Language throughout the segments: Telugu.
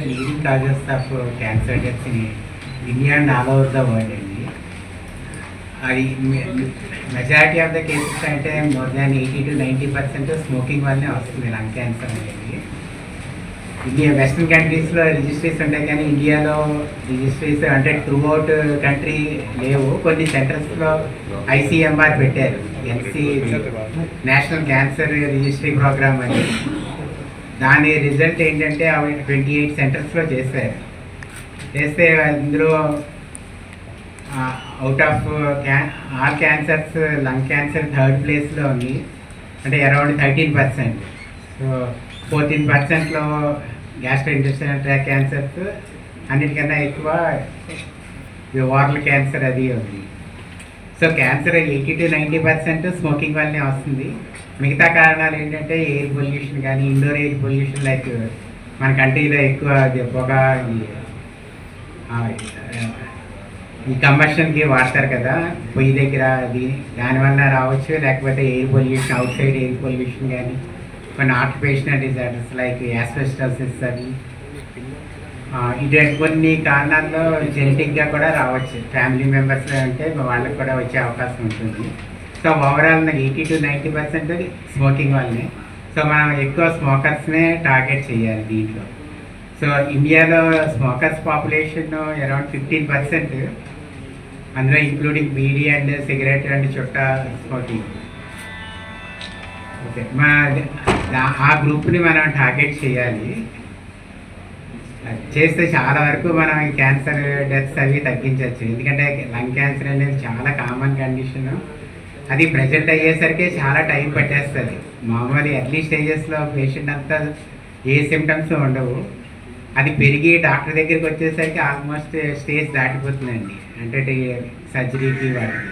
the leading causes of uh, cancer deaths in India and all over the world అండి అది మెజారిటీ ఆఫ్ ద కేసెస్ అంటే more than eighty to ninety percent smoking వల్లనే వస్తుంది లంగ్ క్యాన్సర్ అనేది. ఇండియా వెస్ట్రన్ కంట్రీస్లో రిజిస్ట్రీస్ ఉంటాయి కానీ ఇండియాలో రిజిస్ట్రీస్ అంటే త్రూ అవుట్ కంట్రీ లేవు. కొన్ని సెంటర్స్లో ఐసీఎంఆర్ పెట్టారు. NC national cancer registry programme అని. దాని రిజల్ట్ ఏంటంటే అవి ట్వంటీ ఎయిట్ సెంటర్స్లో చేశారు చేస్తే అందులో out of can all cancers lung cancer third ప్లేస్లో ఉంది. అంటే around thirteen percent so fourteen పర్సెంట్లో గ్యాస్ట్రో ఇంటెస్టినల్ ట్రాక్ క్యాన్సర్స్ అన్నిటికన్నా ఎక్కువ ఓరల్ క్యాన్సర్ అది ఉంది. So cancer eighty to ninety percent smoking వల్లనే వస్తుంది. మిగతా కారణాలు ఏంటంటే ఎయిర్ పొల్యూషన్ కానీ ఇండోర్ ఎయిర్ పొల్యూషన్ లైక్ మన కంట్రీలో ఎక్కువ పొగ ఈ, కంబషన్కి వాడతారు కదా పొయ్యి దగ్గర అది. దానివల్ల రావచ్చు లేకపోతే air pollution outside air pollution కానీ కొన్ని ఆక్యుపేషనల్ డిజార్డర్స్ లైక్ యాస్పెస్టాసిస్ అని. ఇటువంటి కొన్ని కారణాల్లో జెనెటిక్గా కూడా రావచ్చు. ఫ్యామిలీ మెంబర్స్ అంటే వాళ్ళకి కూడా వచ్చే అవకాశం ఉంటుంది. So overall eighty to ninety percent smoking వల్లనే సో మనం ఎక్కువ స్మోకర్స్నే టార్గెట్ చేయాలి దీంట్లో. సో ఇండియాలో smokers population around fifteen percent అందులో including beedi and cigarette and chutta smoking okay మా ఆ గ్రూప్ని మనం టార్గెట్ చేయాలి. చేస్తే చాలా వరకు మనం క్యాన్సర్ డెత్స్ అవి తగ్గించవచ్చు. ఎందుకంటే లంగ్ క్యాన్సర్ అనేది చాలా కామన్ కండిషన్. అది ప్రజెంట్ అయ్యేసరికి చాలా టైం పట్టేస్తుంది. మామూలు ఎర్లీ స్టేజెస్లో పేషెంట్ అంతా ఏ సిమ్టమ్స్ ఉండవు. అది పెరిగి డాక్టర్ దగ్గరికి వచ్చేసరికి ఆల్మోస్ట్ స్టేజ్ దాటిపోతుందండి. అంటే సర్జరీకి వాటికి.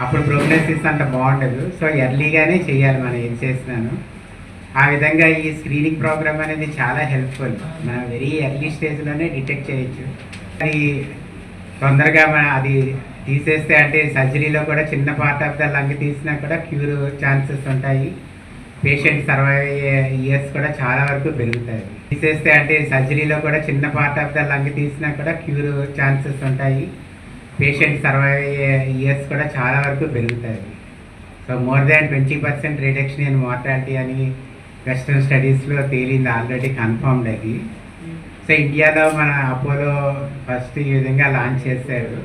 అప్పుడు ప్రోగ్నోసిస్ అంత బాగుండదు. సో ఎర్లీగానే చేయాలి మనం ఏం చేస్తున్నాను. ఆ విధంగా ఈ స్క్రీనింగ్ ప్రోగ్రామ్ అనేది చాలా హెల్ప్ఫుల్ మనం వెరీ ఎర్లీ స్టేజ్లోనే డిటెక్ట్ చేయొచ్చు. అది తొందరగా మన అది తీసేస్తే అంటే సర్జరీలో కూడా చిన్న పార్ట్ ఆఫ్ ద లంగ్ తీసినా కూడా క్యూర్ ఛాన్సెస్ ఉంటాయి. పేషెంట్ సర్వైవ్ అయ్యే ఇయర్స్ కూడా చాలా వరకు పెరుగుతాయి. తీసేస్తే అంటే సర్జరీలో కూడా చిన్న పార్ట్ ఆఫ్ ద లంగ్ తీసినా కూడా క్యూర్ ఛాన్సెస్ ఉంటాయి. పేషెంట్ సర్వైవ్ అయ్యే ఇయర్స్ కూడా చాలా వరకు పెరుగుతాయి. So more than twenty percent reduction in mortality అని వెస్ట్రన్ స్టడీస్లో తేలింది ఆల్రెడీ కన్ఫర్మ్డ్ అది. సో ఇండియాలో మన అపోలో ఫస్ట్ ఈ విధంగా లాంచ్ చేశారు.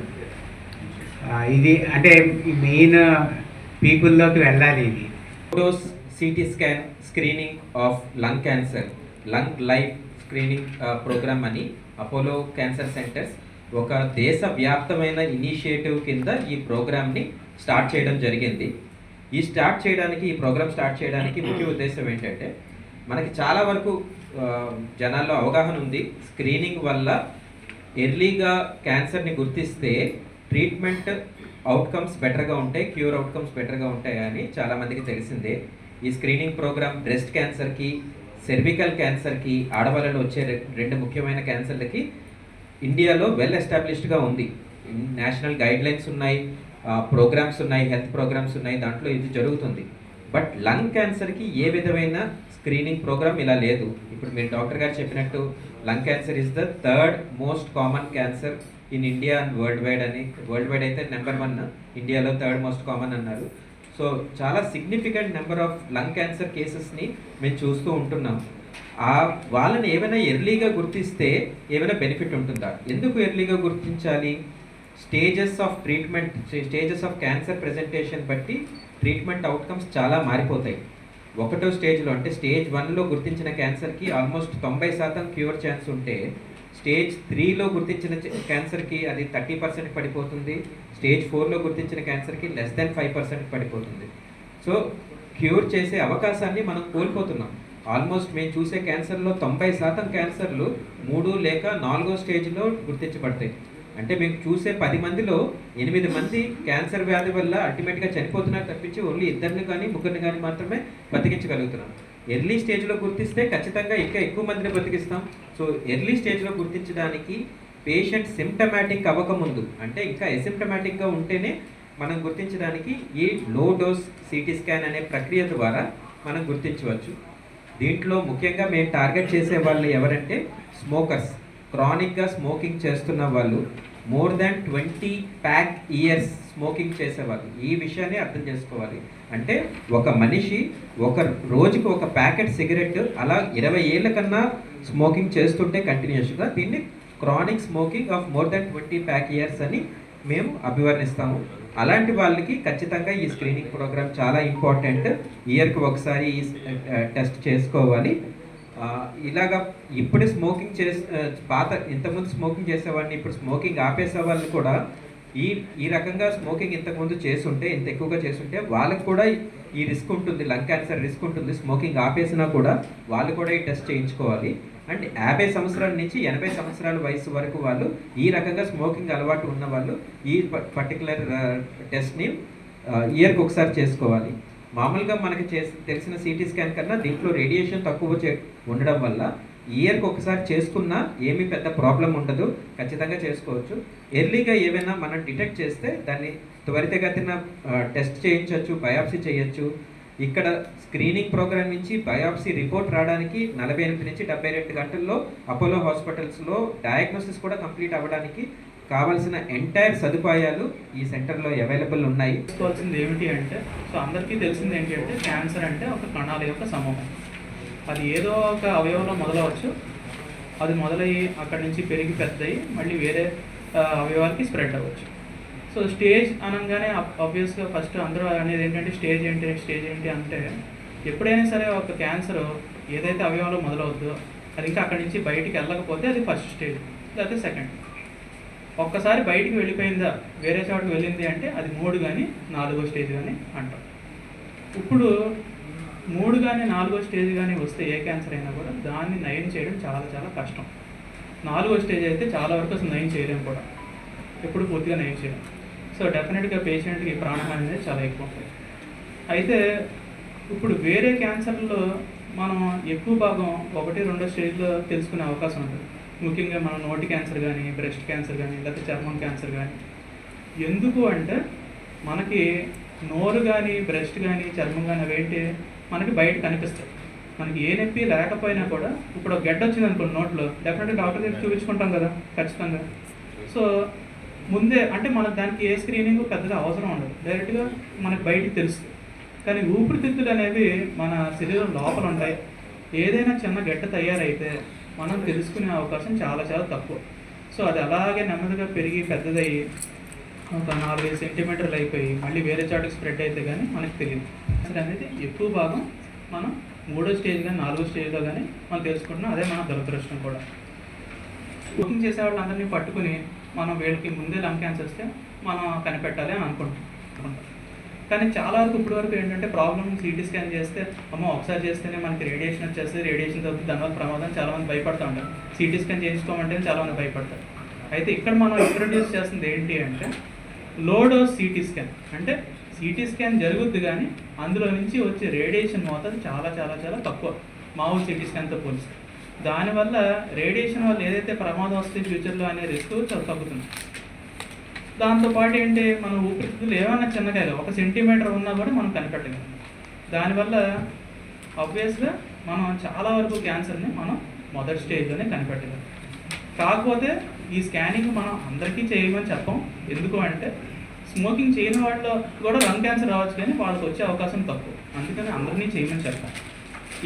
ఇది అంటే మెయిన్ పీపుల్లోకి వెళ్ళాలి ఇది. Photos CT scan screening of lung cancer lung life screening programme అని అపోలో క్యాన్సర్ సెంటర్స్ ఒక దేశవ్యాప్తమైన ఇనిషియేటివ్ కింద ఈ ప్రోగ్రామ్ని స్టార్ట్ చేయడం జరిగింది. ఈ స్టార్ట్ చేయడానికి ఈ ప్రోగ్రామ్ స్టార్ట్ చేయడానికి ముఖ్య ఉద్దేశం ఏంటంటే మనకి చాలా వరకు జనాల్లో అవగాహన ఉంది. స్క్రీనింగ్ వల్ల ఎర్లీగా క్యాన్సర్ని గుర్తిస్తే ట్రీట్మెంట్ అవుట్కమ్స్ బెటర్గా ఉంటాయి క్యూర్ అవుట్కమ్స్ బెటర్గా ఉంటాయి అని చాలామందికి తెలిసిందే. ఈ స్క్రీనింగ్ ప్రోగ్రామ్ బ్రెస్ట్ క్యాన్సర్కి సెర్వికల్ క్యాన్సర్కి ఆడవాళ్ళలో వచ్చే రె- రెండు ముఖ్యమైన క్యాన్సర్లకి ఇండియాలో వెల్ ఎస్టాబ్లిష్డ్గా ఉంది. నేషనల్ గైడ్ లైన్స్ ఉన్నాయి ప్రోగ్రామ్స్ ఉన్నాయి హెల్త్ ప్రోగ్రామ్స్ ఉన్నాయి దాంట్లో ఇది జరుగుతుంది. బట్ లంగ్ క్యాన్సర్కి ఏ విధమైన స్క్రీనింగ్ ప్రోగ్రామ్ ఇలా లేదు. ఇప్పుడు మీరు డాక్టర్ గారు చెప్పినట్టు lung cancer is the third most common cancer in India and worldwide అని. వరల్డ్ వైడ్ అయితే నెంబర్ వన్ ఇండియాలో థర్డ్ మోస్ట్ కామన్ అన్నారు. సో చాలా significant number of lung cancer కేసెస్ని మేము చూస్తూ ఉంటున్నాం. ఆ వాళ్ళని ఏమైనా ఎర్లీగా గుర్తిస్తే ఏమైనా బెనిఫిట్ ఉంటుందా? ఎందుకు ఎర్లీగా గుర్తించాలి? Stages of treatment stages of cancer presentation బట్టి ట్రీట్మెంట్ అవుట్కమ్స్ చాలా మారిపోతాయి. ఒకటో స్టేజ్లో అంటే స్టేజ్ వన్లో గుర్తించిన క్యాన్సర్కి ఆల్మోస్ట్ తొంభై శాతం క్యూర్ ఛాన్స్ ఉంటే స్టేజ్ త్రీలో గుర్తించిన క్యాన్సర్కి అది థర్టీ పర్సెంట్ పడిపోతుంది. స్టేజ్ ఫోర్లో గుర్తించిన క్యాన్సర్కి లెస్ దెన్ ఫైవ్ పర్సెంట్ పడిపోతుంది. సో క్యూర్ చేసే అవకాశాన్ని మనం కోల్పోతున్నాం. ఆల్మోస్ట్ మేము చూసే క్యాన్సర్లో తొంభై శాతం క్యాన్సర్లు మూడు లేక నాలుగో స్టేజ్లో గుర్తించబడతాయి. అంటే మేము చూసే పది మందిలో ఎనిమిది మంది క్యాన్సర్ వ్యాధి వల్ల అల్టిమేట్గా చనిపోతున్నారు తప్పించి ఓన్లీ ఇద్దరిని కానీ ముగ్గురిని కానీ మాత్రమే బతికించగలుగుతున్నాం. ఎర్లీ స్టేజ్లో గుర్తిస్తే ఖచ్చితంగా ఇంకా ఎక్కువ మందిని బ్రతికిస్తాం సో ఎర్లీ స్టేజ్లో గుర్తించడానికి పేషెంట్ సిమ్టమాటిక్ అవ్వకముందు అంటే ఇంకా ఎసిమ్టమాటిక్గా ఉంటేనే మనం గుర్తించడానికి ఈ లో డోస్ సిటీ స్కాన్ అనే ప్రక్రియ ద్వారా మనం గుర్తించవచ్చు. దీంట్లో ముఖ్యంగా మేము టార్గెట్ చేసే వాళ్ళు ఎవరంటే స్మోకర్స్. క్రానిక్గా స్మోకింగ్ చేస్తున్న వాళ్ళు more than twenty pack years smoking చేసేవాళ్ళు. ఈ విషయాన్ని అర్థం చేసుకోవాలి. అంటే ఒక మనిషి ఒక రోజుకి ఒక ప్యాకెట్ సిగరెట్ అలా ఇరవై ఏళ్ళ కన్నా స్మోకింగ్ చేస్తుంటే కంటిన్యూస్గా దీన్ని chronic smoking of more than twenty pack years అని మేము అభివర్ణిస్తాము. అలాంటి వాళ్ళకి ఖచ్చితంగా ఈ స్క్రీనింగ్ ప్రోగ్రామ్ చాలా ఇంపార్టెంట్. ఇయర్కి ఒకసారి ఈ టెస్ట్ చేసుకోవాలి. ఇలాగా ఇప్పుడు స్మోకింగ్ చేసి పాత ఇంతకుముందు స్మోకింగ్ చేసేవాడిని ఇప్పుడు స్మోకింగ్ ఆపేసే వాళ్ళు కూడా ఈ ఈ రకంగా స్మోకింగ్ ఇంతకుముందు చేస్తుంటే ఇంత ఎక్కువగా చేస్తుంటే వాళ్ళకి కూడా ఈ రిస్క్ ఉంటుంది లంగ్ క్యాన్సర్ రిస్క్ ఉంటుంది స్మోకింగ్ ఆపేసినా కూడా వాళ్ళు కూడా ఈ టెస్ట్ చేయించుకోవాలి. అండ్ యాభై సంవత్సరాల నుంచి ఎనభై సంవత్సరాల వయసు వరకు వాళ్ళు ఈ రకంగా స్మోకింగ్ అలవాటు ఉన్న వాళ్ళు ఈ పర్టికులర్ టెస్ట్ని ఇయర్కి ఒకసారి చేసుకోవాలి. మామూలుగా మనకి చేసి తెలిసిన సిటీ స్కాన్ కన్నా దీంట్లో రేడియేషన్ తక్కువ చే ఉండడం వల్ల ఇయర్కి ఒకసారి చేసుకున్నా ఏమీ పెద్ద ప్రాబ్లం ఉండదు. ఖచ్చితంగా చేసుకోవచ్చు. ఎర్లీగా ఏమైనా మనం డిటెక్ట్ చేస్తే దాన్ని త్వరితగతిన టెస్ట్ చేయించవచ్చు బయాప్సీ చేయొచ్చు. ఇక్కడ స్క్రీనింగ్ ప్రోగ్రామ్ నుంచి బయాప్సీ రిపోర్ట్ రావడానికి నలభై ఎనిమిది నుంచి డెబ్బై రెండు గంటల్లో అపోలో హాస్పిటల్స్లో డయాగ్నోసిస్ కూడా కంప్లీట్ అవ్వడానికి కావాల్సిన ఎంటైర్ సదుపాయాలు ఈ సెంటర్లో అవైలబుల్ ఉన్నాయి. తెలుసుకోవాల్సింది ఏమిటి అంటే సో అందరికీ తెలిసింది ఏంటి అంటే క్యాన్సర్ అంటే ఒక కణాల యొక్క సమూహం. అది ఏదో ఒక అవయవంలో మొదలవచ్చు. అది మొదలయ్యి అక్కడి నుంచి పెరిగి పెద్దయి మళ్ళీ వేరే అవయవాలకి స్ప్రెడ్ అవ్వచ్చు. సో స్టేజ్ అనగానే ఆబ్వియస్గా ఫస్ట్ అందరూ అనేది ఏంటంటే స్టేజ్ ఏంటి స్టేజ్ ఏంటి అంటే ఎప్పుడైనా సరే ఒక క్యాన్సర్ ఏదైతే అవయవంలో మొదలవుద్దో అది ఇంకా అక్కడి నుంచి బయటికి వెళ్ళకపోతే అది ఫస్ట్ స్టేజ్ లేకపోతే సెకండ్ ఒక్కసారి బయటికి వెళ్ళిపోయిందా వేరే చోటకి వెళ్ళింది అంటే అది మూడు కానీ నాలుగో స్టేజ్ కానీ అంటాం. ఇప్పుడు కానీ నాలుగో స్టేజ్ కానీ వస్తే ఏ క్యాన్సర్ అయినా కూడా దాన్ని నయం చేయడం చాలా చాలా కష్టం. నాలుగో స్టేజ్ అయితే చాలా వరకు అసలు నయం చేయలేము కూడా. ఎప్పుడు పూర్తిగా నయం చేయలేం. సో డెఫినెట్గా పేషెంట్కి ప్రాణహాని అనేది చాలా ఎక్కువ ఉంటుంది అయితే ఇప్పుడు వేరే క్యాన్సర్లో మనం ఎక్కువ భాగం ఒకటి రెండో స్టేజ్లో తెలుసుకునే అవకాశం ఉంటుంది ముఖ్యంగా మనం నోటి క్యాన్సర్ కానీ బ్రెస్ట్ క్యాన్సర్ కానీ లేకపోతే చర్మం క్యాన్సర్ కానీ ఎందుకు అంటే మనకి నోరు కానీ బ్రెస్ట్ కానీ చర్మం కానీ అవేంటి? మనకి బయట కనిపిస్తాయి. మనకి ఏ నొప్పి లేకపోయినా కూడా ఇప్పుడు గెడ్డ గడ్డ వచ్చింది అనుకోండి నోట్లో డెఫినెట్గా డాక్టర్ దగ్గర చూపించుకుంటాం కదా ఖచ్చితంగా. సో ముందే అంటే మనకు దానికి ఏ స్క్రీనింగ్ పెద్దగా అవసరం ఉండదు. డైరెక్ట్గా మనకి బయటికి తెలుస్తుంది. కానీ ఊపిరితిత్తులు అనేవి మన శరీరం లోపల ఉంటాయి. ఏదైనా చిన్న గడ్డ తయారైతే మనం తెలుసుకునే అవకాశం చాలా చాలా తక్కువ. సో అది అలాగే నెమ్మదిగా పెరిగి పెద్దదయ్యి ఒక నాలుగైదు సెంటీమీటర్లు అయిపోయి మళ్ళీ వేరే చోటకి స్ప్రెడ్ అయితే కానీ మనకు తెలియదు. క్యాన్సర్ అనేది ఎక్కువ భాగం మనం మూడో స్టేజ్ కానీ నాలుగో స్టేజ్లో కానీ మనం తెలుసుకుంటున్నాం అదే మన దురదృష్టం కూడా. కుకింగ్ చేసే వాళ్ళందరినీ పట్టుకుని మనం వీళ్ళకి ముందే లంగ్ క్యాన్సర్ వస్తే మనం కనిపెట్టాలి అని అనుకుంటాం కానీ చాలా వరకు ఇప్పటి వరకు ఏంటంటే ప్రాబ్లమ్ సిటీ స్కాన్ చేస్తే అమ్మ ఒకసారి చేస్తేనే మనకి రేడియేషన్ వచ్చేస్తే రేడియేషన్ తగ్గుతుంది దానివల్ల ప్రమాదం చాలా మంది భయపడుతూ ఉంటారు. సిటీ స్కాన్ చేయించుకోమంటే చాలా మంది భయపడతారు. అయితే ఇక్కడ మనం ఇంట్రొడ్యూస్ చేస్తుంది ఏంటి అంటే లో డోస్ సిటీ స్కాన్ అంటే సిటీ స్కాన్ జరుగుద్ది కానీ అందులో నుంచి వచ్చే రేడియేషన్ మోతాదు చాలా చాలా చాలా తక్కువ. మామూలు సిటీ స్కాన్తో పోలిస్తే. దానివల్ల రేడియేషన్ వల్ల ఏదైతే ప్రమాదం వస్తే ఫ్యూచర్లో అనే రిస్క్ చాలా తగ్గుతుంది. దాంతోపాటు ఏంటి? మన ఊపిరితిత్తులు ఏమైనా చిన్నగా ఒక సెంటీమీటర్ ఉన్నా కూడా మనం కనిపెట్టగలం దానివల్ల ఆబ్వియస్గా మనం చాలా వరకు క్యాన్సర్ని మనం మొదటి స్టేజ్లోనే కనిపెట్టగలం కాకపోతే ఈ స్కానింగ్ మనం అందరికీ చేయమని చెప్పం. ఎందుకు అంటే స్మోకింగ్ చేయని వాళ్ళలో కూడా లంగ్ క్యాన్సర్ రావచ్చు కానీ వాళ్ళకి వచ్చే అవకాశం తక్కువ. అందుకని అందరినీ చేయమని చెప్తాం.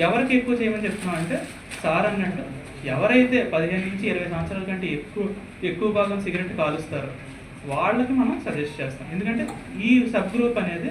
ఎవరికి ఎక్కువ చేయమని చెప్తున్నాం అంటే సార్ అన్నట్టు ఎవరైతే పదిహేను నుంచి ఇరవై సంవత్సరాల కంటే ఎక్కువ ఎక్కువ భాగం సిగరెట్ కాలుస్తారో వాళ్ళకి మనం సజెస్ట్ చేస్తాం. ఎందుకంటే ఈ సబ్ గ్రూప్ అనేది